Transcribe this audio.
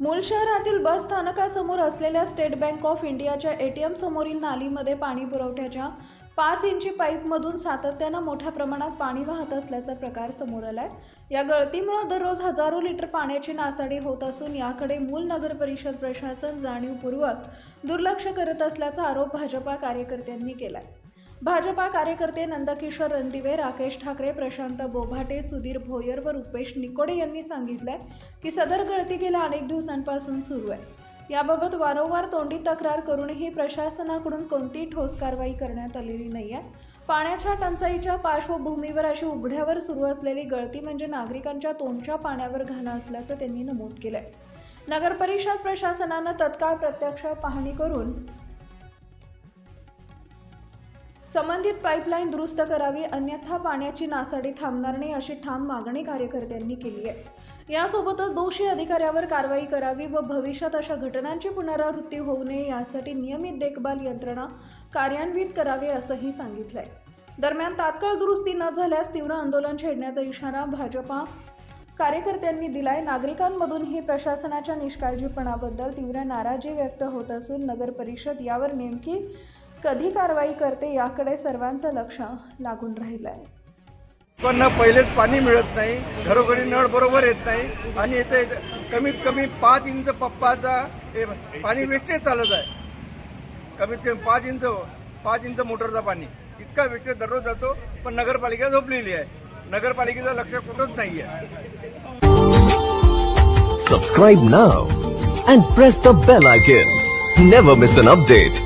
मूल शहरातील बस स्थानकासमोर असलेल्या स्टेट बँक ऑफ इंडियाच्या एटीएम समोरील नालीमध्ये पाणी पुरवठ्याच्या पाच इंची पाईपमधून सातत्यानं मोठ्या प्रमाणात पाणी वाहत असल्याचा प्रकार समोर आलाय. या गळतीमुळे दररोज हजारो लिटर पाण्याची नासाडी होत असून याकडे मूल नगर परिषद प्रशासन जाणीवपूर्वक दुर्लक्ष करत असल्याचा आरोप भाजपा कार्यकर्त्यांनी केलाय. भाजपा कार्यकर्ते नंदकिशोर रणदिवे राकेश ठाकरे प्रशांत बोभाटे सुधीर भोयर व रुपेश निकोडे यांनी सांगितलंय की सदर गळती गेल्या अनेक दिवसांपासून सुरू आहे. याबाबत वारंवार तोंडी तक्रार करूनही प्रशासनाकडून कोणतीही ठोस कारवाई करण्यात आलेली नाही आहे पाण्याच्या टंचाईच्या पार्श्वभूमीवर अशी उघड्यावर सुरू असलेली गळती म्हणजे नागरिकांच्या तोंडच्या पाण्यावर घाणं असल्याचं त्यांनी नमूद केलंय. आहे नगरपरिषद प्रशासनानं तत्काळ प्रत्यक्ष पाहणी करून संबंधित पाईपलाईन दुरुस्त करावी अन्यथा पाण्याची नासाडी थांबणार नाही अशी ठाम मागणी कार्यकर्त्यांनी केली आहे. यासोबतच दोषी अधिकाऱ्यावर कारवाई करावी व भविष्यात अशा घटनांची पुनरावृत्ती होऊ नये यासाठी नियमित देखभाल यंत्रणा कार्यान्वित करावी असंही सांगितलंय. दरम्यान तात्काळ दुरुस्ती न झाल्यास तीव्र आंदोलन छेडण्याचा इशारा भाजपा कार्यकर्त्यांनी दिलाय. नागरिकांमधूनही प्रशासनाच्या निष्काळजीपणाबद्दल तीव्र नाराजी व्यक्त होत असून नगर परिषद यावर नेमकी कधी कारवाई करते याकडे सर्वांचं लक्ष लागून राहिलं आहे लोकांना पहिलेच पाणी मिळत नाही घरोघरी नळ बरोबर येत नाही आणि इथे कमीत कमी पाच इंच पप्पाचा पाणी वेस्टेज चालत आहे. कमीत कमी पाच इंच पाच इंच मोटरचा पाणी. इतका वेस्टेज दररोज जातो पण नगरपालिका झोपलेली आहे. नगरपालिकेचं लक्ष कुठंच नाही आहे Subscribe now and press the bell icon. Never miss an update.